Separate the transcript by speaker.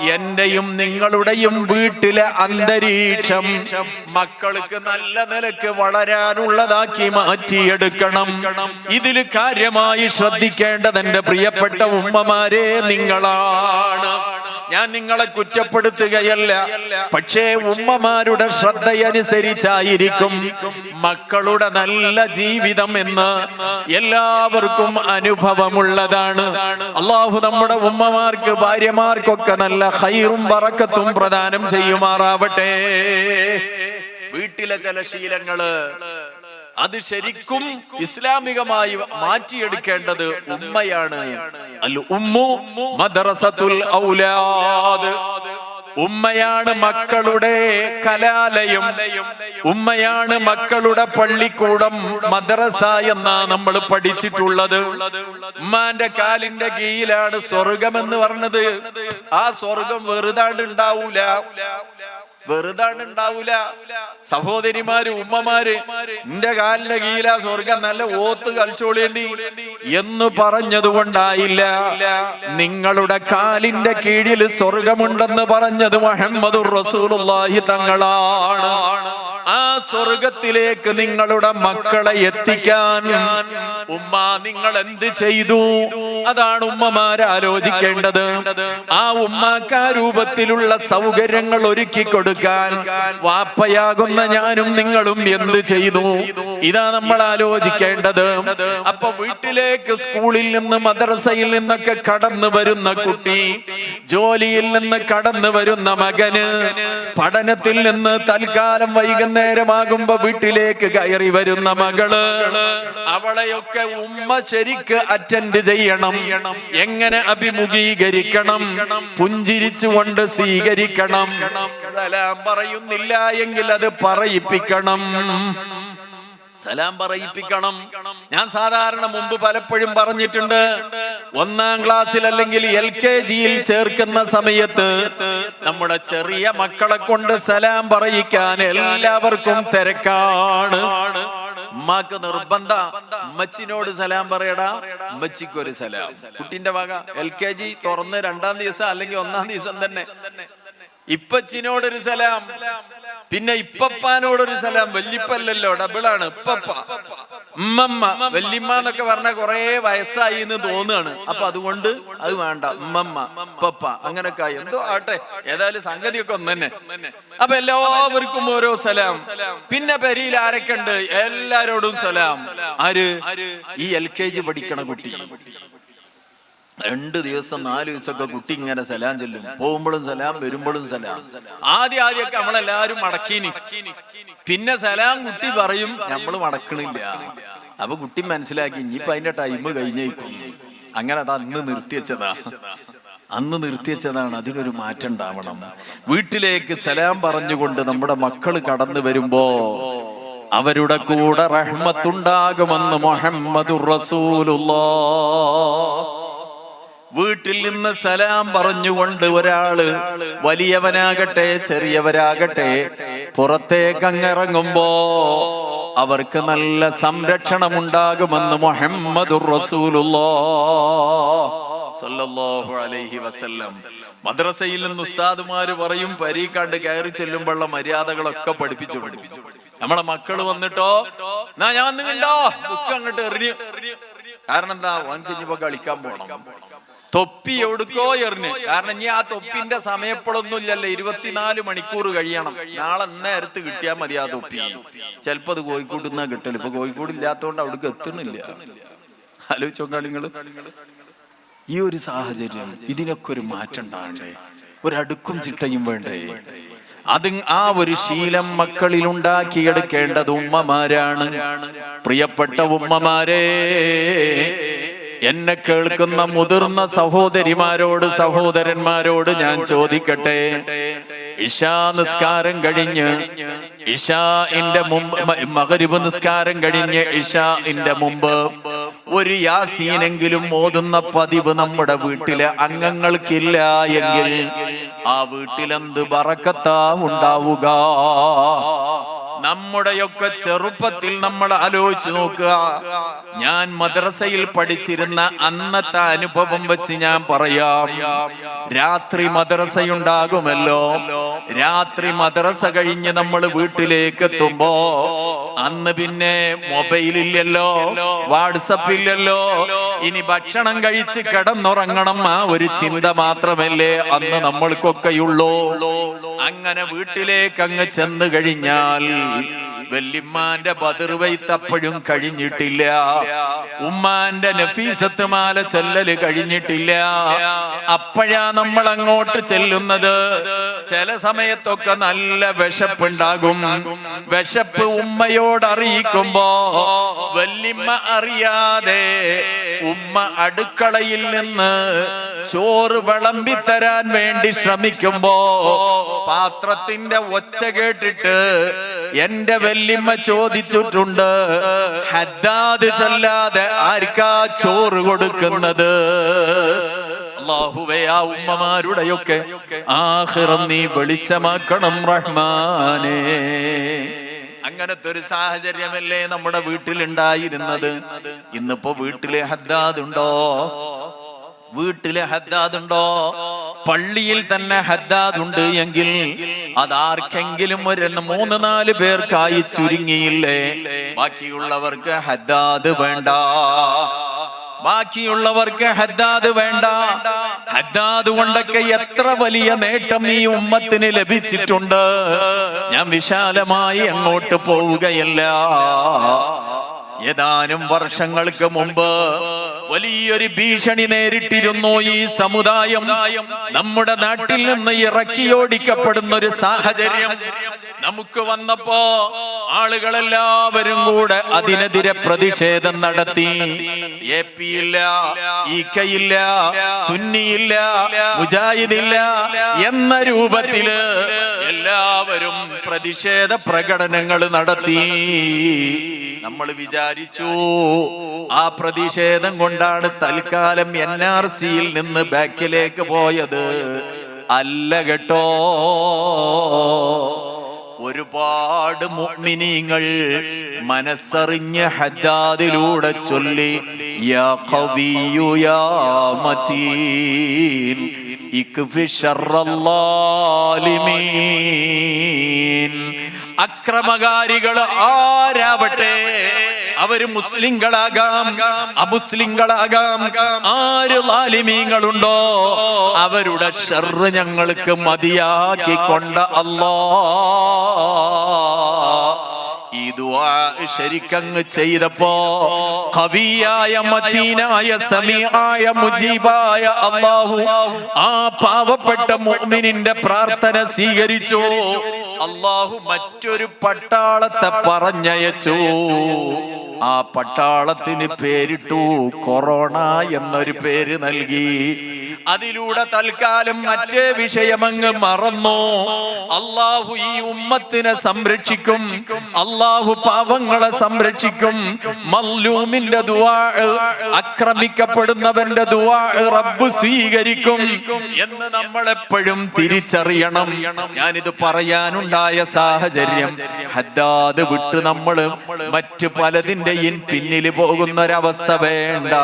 Speaker 1: എന്റെയും നിങ്ങളുടെയും വീട്ടിലെ അന്തരീക്ഷം മക്കൾക്ക് നല്ല നിലയ്ക്ക് വളരാനുള്ളതാക്കി മാറ്റിയെടുക്കണം. ഇതിൽ കാര്യമായി ശ്രദ്ധിക്കേണ്ടത് എന്റെ പ്രിയപ്പെട്ട ഉമ്മമാരെ നിങ്ങളാണ്. ഞാൻ നിങ്ങളെ കുറ്റപ്പെടുത്തുകയല്ല. പക്ഷേ ഉമ്മമാരുടെ ശ്രദ്ധയനുസരിച്ചായിരിക്കും മക്കളുടെ നല്ല ജീവിതം എന്ന് എല്ലാവർക്കും അനുഭവമുള്ളതാണ്. അള്ളാഹു നമ്മുടെ ഉമ്മമാർക്ക് ഭാര്യമാർക്കൊക്കെ നല്ല ഹൈറും പറക്കത്തും പ്രദാനം ചെയ്യുമാറാവട്ടെ. വീട്ടിലെ ചില ശീലങ്ങൾ അത് ശരിക്കും ഇസ്ലാമികമായി മാറ്റിയെടുക്കേണ്ടത് ഉമ്മയാണ്. അൽ ഉമ്മു മദ്രസത്തുൽ ഔലാദ്. ഉമ്മയാണ് മക്കളുടെ കലാലയം. ഉമ്മയാണ് മക്കളുടെ പള്ളിക്കൂടം. മദ്രസ എന്നാ നമ്മൾ പഠിച്ചിട്ടുള്ളത്. ഉമ്മാന്റെ കാലിന്റെ കീഴിലാണ് സ്വർഗം എന്ന് പറഞ്ഞത്. ആ സ്വർഗം വെറുതാണ്ട് ഉണ്ടാവൂല. വെറുതാണ് ഉണ്ടാവൂല സഹോദരിമാര് ഉമ്മമാര് എന്റെ കാലിന്റെ കീല സ്വർഗം നല്ല ഓത്ത് കളിച്ചോളേണ്ടി എന്ന് പറഞ്ഞതുകൊണ്ടായില്ല. നിങ്ങളുടെ കാലിന്റെ കീഴിൽ സ്വർഗമുണ്ടെന്ന് പറഞ്ഞത് മുഹമ്മദ് റസൂലുള്ളാഹി തങ്ങളാണ്. ആ സ്വർഗത്തിലേക്ക് നിങ്ങളുടെ മക്കളെ എത്തിക്കാൻ ഉമ്മ നിങ്ങൾ എന്ത് ചെയ്തു? അതാണ് ഉമ്മമാർ ആലോചിക്കേണ്ടത്. ആ ഉമ്മാക്കാ രൂപത്തിലുള്ള സൗകര്യങ്ങൾ ഒരുക്കി കൊടുക്കാൻ വാപ്പയാകുന്ന ഞാനും നിങ്ങളും എന്ത് ചെയ്തു? ഇതാ നമ്മൾ ആലോചിക്കേണ്ടത്. അപ്പൊ വീട്ടിലേക്ക് സ്കൂളിൽ നിന്ന് മദ്രസയിൽ നിന്നൊക്കെ കടന്നു വരുന്ന കുട്ടി ജോലിയിൽ നിന്ന് കടന്നു വരുന്ന മകന് പഠനത്തിൽ നിന്ന് തൽക്കാലം വൈകുന്നേരമാകുമ്പോ വീട്ടിലേക്ക് കയറി വരുന്ന മകൾ അവളെയൊക്കെ ഉമ്മ ശരിക്ക് അറ്റൻഡ് ചെയ്യണം. എങ്ങനെ അഭിമുഖീകരിക്കണം? പുഞ്ചിരിച്ചുകൊണ്ട് സ്വീകരിക്കണം. സലാം പറയുന്നില്ല എങ്കിൽ അത് പറയിപ്പിക്കണം. സലാം പറയിപ്പിക്കണം. ഞാൻ സാധാരണ മുമ്പ് പലപ്പോഴും പറഞ്ഞിട്ടുണ്ട് ഒന്നാം ക്ലാസ്സിൽ അല്ലെങ്കിൽ എൽ കെ ജിയിൽ ചേർക്കുന്ന സമയത്ത് നമ്മുടെ ചെറിയ മക്കളെ കൊണ്ട് സലാം പറയിക്കാൻ എല്ലാവർക്കും തിരക്കാണ്. ഉമ്മാക്ക് നിർബന്ധ. ഉമ്മച്ചിനോട് സലാം പറയടാ. ഉമ്മച്ചിക്ക് ഒരു സലാം. കുട്ടിന്റെ വക എൽ കെ ജി തുറന്ന് രണ്ടാം ദിവസം അല്ലെങ്കിൽ ഒന്നാം ദിവസം തന്നെ. ഇപ്പച്ചിനോടൊരു സലാം. പിന്നെ ഇപ്പപ്പാനോടൊരു സലാം. വല്യപ്പല്ലല്ലോ ഡബിളാണ്. ഇപ്പപ്പ. ഉമ്മമ്മ വല്യമ്മ എന്നൊക്കെ പറഞ്ഞ കൊറേ വയസ്സായി എന്ന് തോന്നുകയാണ്. അപ്പൊ അതുകൊണ്ട് അത് വേണ്ട. ഉമ്മമ്മ ഇപ്പപ്പ അങ്ങനൊക്കെ ആയി. എന്തോ ആട്ടെ ഏതായാലും സംഗതിയൊക്കെ ഒന്ന് തന്നെ. അപ്പൊ എല്ലാവർക്കും ഓരോ സലാം. പിന്നെ പെരിയിൽ ആരൊക്കെ ഉണ്ട് എല്ലാരോടും സലാം. ആര്? ഈ എൽ കെ ജി പഠിക്കണ കുട്ടി. രണ്ട് ദിവസം നാല് ദിവസമൊക്കെ കുട്ടി ഇങ്ങനെ സലാം ചെല്ലും. പോകുമ്പോഴും സലാം വരുമ്പോഴും സലാം. ആദ്യം ആദ്യമൊക്കെ നമ്മളെല്ലാരും മടക്കീനി. പിന്നെ സലാം കുട്ടി പറയും നമ്മൾ മടക്കണില്ല. അപ്പൊ കുട്ടി മനസ്സിലാക്കി ഇനിയിപ്പൊ അതിന്റെ ടൈം കഴിഞ്ഞേക്കും. അങ്ങനെ അത് അന്ന് നിർത്തിവെച്ചതാ അന്ന് നിർത്തിവെച്ചതാണ് അതിനൊരു മാറ്റം ഉണ്ടാവണം. വീട്ടിലേക്ക് സലാം പറഞ്ഞുകൊണ്ട് നമ്മുടെ മക്കൾ കടന്നു വരുമ്പോ അവരുടെ കൂടെ റഹ്മത്തുണ്ടാകുമെന്ന് മുഹമ്മദ് റസൂലുള്ളാഹ് വീട്ടിൽ നിന്ന് സലാം പറഞ്ഞുകൊണ്ട് ഒരാൾ വലിയവനാകട്ടെ ചെറിയവരാകട്ടെ പുറത്തേക്ക് അങ്ങിറങ്ങുമ്പോ അവർക്ക് നല്ല സംരക്ഷണം ഉണ്ടാകുമെന്ന് മുഹമ്മദ് മദ്രസയിൽ നിന്ന് ഉസ്താദുമാര് പറയും പരീക്കാണ്ട് കയറി ചെല്ലുമ്പോഴുള്ള മര്യാദകളൊക്കെ പഠിപ്പിച്ചു പഠിപ്പിച്ചു. നമ്മളെ മക്കൾ വന്നിട്ടോ ഞാൻ അങ്ങോട്ട് എറിഞ്ഞു. കാരണം എന്താ ഓൻ കുഞ്ഞിപ്പോ കളിക്കാൻ പോണം. തൊപ്പി എവിടുക്കോ എറിഞ്ഞ്. കാരണം ഇനി ആ തൊപ്പിന്റെ സമയപ്പോഴൊന്നും ഇല്ലല്ലോ ഇരുപത്തിനാല് മണിക്കൂർ കഴിയണം. നാളെ നേരത്ത് കിട്ടിയാൽ മതി ആ തൊപ്പി. ചിലപ്പോ അത് കോഴിക്കോട് നിന്നാ കിട്ടൽ. ഇപ്പൊ കോഴിക്കോട് ഇല്ലാത്തോണ്ട് അവിടേക്ക് എത്തണില്ല ആലോചിച്ചോ നിങ്ങൾ ഈ ഒരു സാഹചര്യം ഇതിനൊക്കെ ഒരു മാറ്റം ഉണ്ടാകണ്ടേ? ഒരടുക്കും ചിട്ടയും വേണ്ടേ? അത് ആ ഒരു ശീലം മക്കളിൽ ഉണ്ടാക്കിയെടുക്കേണ്ടത് ഉമ്മമാരാണ്. പ്രിയപ്പെട്ട ഉമ്മമാരെ. എന്നെ കേൾക്കുന്ന മുതിർന്ന സഹോദരിമാരോട് സഹോദരന്മാരോട് ഞാൻ ചോദിക്കട്ടെ? ഇഷാ നിസ്കാരം കഴിഞ്ഞ് ഇഷാ ഇന്റെ മുമ്പ് മകരിബ് നിസ്കാരം കഴിഞ്ഞ് ഇഷാ ഇന്റെ മുമ്പ് ഒരു യാസീനെങ്കിലും ഓതുന്ന പതിവ് നമ്മുടെ വീട്ടിലെ അംഗങ്ങൾക്കില്ല എങ്കിൽ ആ വീട്ടിലെന്ത് ബറക്കത്താ ഉണ്ടാവുക? നമ്മുടെയൊക്കെ ചെറുപ്പത്തിൽ നമ്മൾ ആലോചിച്ച് നോക്കുക. ഞാൻ മദ്രസയിൽ പഠിച്ചിരുന്ന അന്നത്തെ അനുഭവം വെച്ച് ഞാൻ പറയാം. രാത്രി മദ്രസയുണ്ടാകുമല്ലോ. രാത്രി മദ്രസ കഴിഞ്ഞ് നമ്മൾ വീട്ടിലേക്ക് എത്തുമ്പോ അന്ന് പിന്നെ മൊബൈലില്ലല്ലോ വാട്സപ്പ് ഇല്ലല്ലോ ഇനി ഭക്ഷണം കഴിച്ച് കിടന്നുറങ്ങണം ആ ഒരു ചിന്ത മാത്രമല്ലേ അന്ന് നമ്മൾക്കൊക്കെയുള്ളൂ. അങ്ങനെ വീട്ടിലേക്ക് അങ്ങ് ചെന്ന് കഴിഞ്ഞാൽ വല്യമ്മാന്റെ ബതിർവൈത്ത് അപ്പോഴും കഴിഞ്ഞിട്ടില്ല. ഉമ്മാന്റെ നഫീസത്ത് മാല ചെല്ലല് കഴിഞ്ഞിട്ടില്ല. അപ്പോഴാ നമ്മൾ അങ്ങോട്ട് ചെല്ലുന്നത്? ചില സമയത്തൊക്കെ നല്ല വിശപ്പുണ്ടാകും. വിശപ്പ് ഉമ്മയോട് അറിയിക്കുമ്പോ വല്യമ്മ അറിയാതെ ഉമ്മ അടുക്കളയിൽ നിന്ന് ചോറ് വിളമ്പി തരാൻ വേണ്ടി ശ്രമിക്കുമ്പോ പാത്രത്തിന്റെ ഒച്ച കേട്ടിട്ട് എന്റെ വല്യമ്മ ചോദിച്ചിട്ടുണ്ട് ഹദ്ദാദ് ചൊല്ലാതെ ആർക്കാ ചോറ് കൊടുക്കുന്നത്? ആ ഉമ്മമാരുടെയൊക്കെ ആഹിറം നീ വെളിച്ചമാക്കണം റഹ്മാനേ. അങ്ങനത്തെ ഒരു സാഹചര്യമല്ലേ നമ്മുടെ വീട്ടിലുണ്ടായിരുന്നത്? ഇന്നിപ്പോ വീട്ടിലെ ഹദ്ദാദ് ഉണ്ടോ? വീട്ടിലെ ഹദ്ദാദ് ഉണ്ടോ? പള്ളിയിൽ തന്നെ ഹദ്ദാദ് ഉണ്ട് എങ്കിൽ അതാർക്കെങ്കിലും ഒരു മൂന്ന് നാല് പേർക്കായി ചുരുങ്ങിയില്ലേ? ബാക്കിയുള്ളവർക്ക് ഹദ്ദാദ് വേണ്ട. ബാക്കിയുള്ളവർക്ക് ഹദ്ദാദ് വേണ്ട. ഹദ്ദാദ് കൊണ്ടൊക്കെ എത്ര വലിയ നേട്ടം ഈ ഉമ്മത്തിന് ലഭിച്ചിട്ടുണ്ട്. ഞാൻ വിശാലമായി അങ്ങോട്ട് പോവുകയല്ല. ഏതാനും വർഷങ്ങൾക്ക് മുമ്പ് വലിയൊരു ഭീഷണി നേരിട്ടിരുന്നു ഈ സമുദായം. നമ്മുടെ നാട്ടിൽ നിന്ന് ഇറക്കിയോടിക്കപ്പെടുന്ന ഒരു സാഹചര്യം നമുക്ക് വന്നപ്പോ ആളുകളെല്ലാവരും കൂടെ അതിനെതിരെ പ്രതിഷേധം നടത്തി. എ പി ഇല്ല ഇക്കയില്ല സുന്നിയില്ല മുജാഹിദില്ല എന്ന രൂപത്തിൽ എല്ലാവരും പ്രതിഷേധ പ്രകടനങ്ങൾ നടത്തി. നമ്മൾ വിചാരിച്ചു ആ പ്രതിഷേധം കൊണ്ടാണ് തൽക്കാലം എൻ ആർ സിയിൽ നിന്ന് ബാക്കിലേക്ക് പോയത്. അല്ല കേട്ടോ. ഒരുപാട് മുഅ്മിനീങ്ങൾ മനസ്സറിഞ്ഞ ഹദ്ദാദിലൂടെ ചൊല്ലി യാ ഖവിയു യാ മതീൻ ഇക്ഫി ശർറല്ലാലിമീൻ. അക്രമകാരികൾ ആരാവട്ടെ? അവർ മുസ്ലിങ്ങളാകാം അമുസ്ലിങ്ങളാകാം. ആര് ലാലിമീങ്ങളുണ്ടോ അവരുടെ ഷെറ് ഞങ്ങൾക്ക് മതിയാക്കി കൊണ്ട ഈ ദുആ ശരിക്കങ്ങ് ചെയ്തപ്പോ കവിയായ മതീനായ സമീആയ മുജീബായ അല്ലാഹു ആ പാവപ്പെട്ട മുഅ്മിനിന്റെ പ്രാർത്ഥന സ്വീകരിച്ചു. അല്ലാഹു മറ്റൊരു പട്ടാളത്തെ പറഞ്ഞയച്ചു. ആ പട്ടാളത്തിന് പേരിട്ടു കൊറോണ എന്നൊരു പേര് നൽകി. അതിലൂടെ തൽക്കാലം മറ്റേ വിഷയമങ്ങ് മറന്നു? അള്ളാഹു ഈ ഉമ്മത്തിനെ സംരക്ഷിക്കും. അള്ളാഹു പാവങ്ങളെ സംരക്ഷിക്കും. മല്ലൂമിന്റെ ദുവാ ആക്രമിക്കപ്പെടുന്നവന്റെ ദുവാ റബ്ബ് സ്വീകരിക്കും എന്ന് നമ്മൾ എപ്പോഴും തിരിച്ചറിയണം. ഞാനിത് പറയാനുണ്ടായ സാഹചര്യം ഹദ്ദാദ് വിട്ട് നമ്മൾ മറ്റു പലതിന്റെയും പിന്നിൽ പോകുന്നൊരവസ്ഥ വേണ്ട.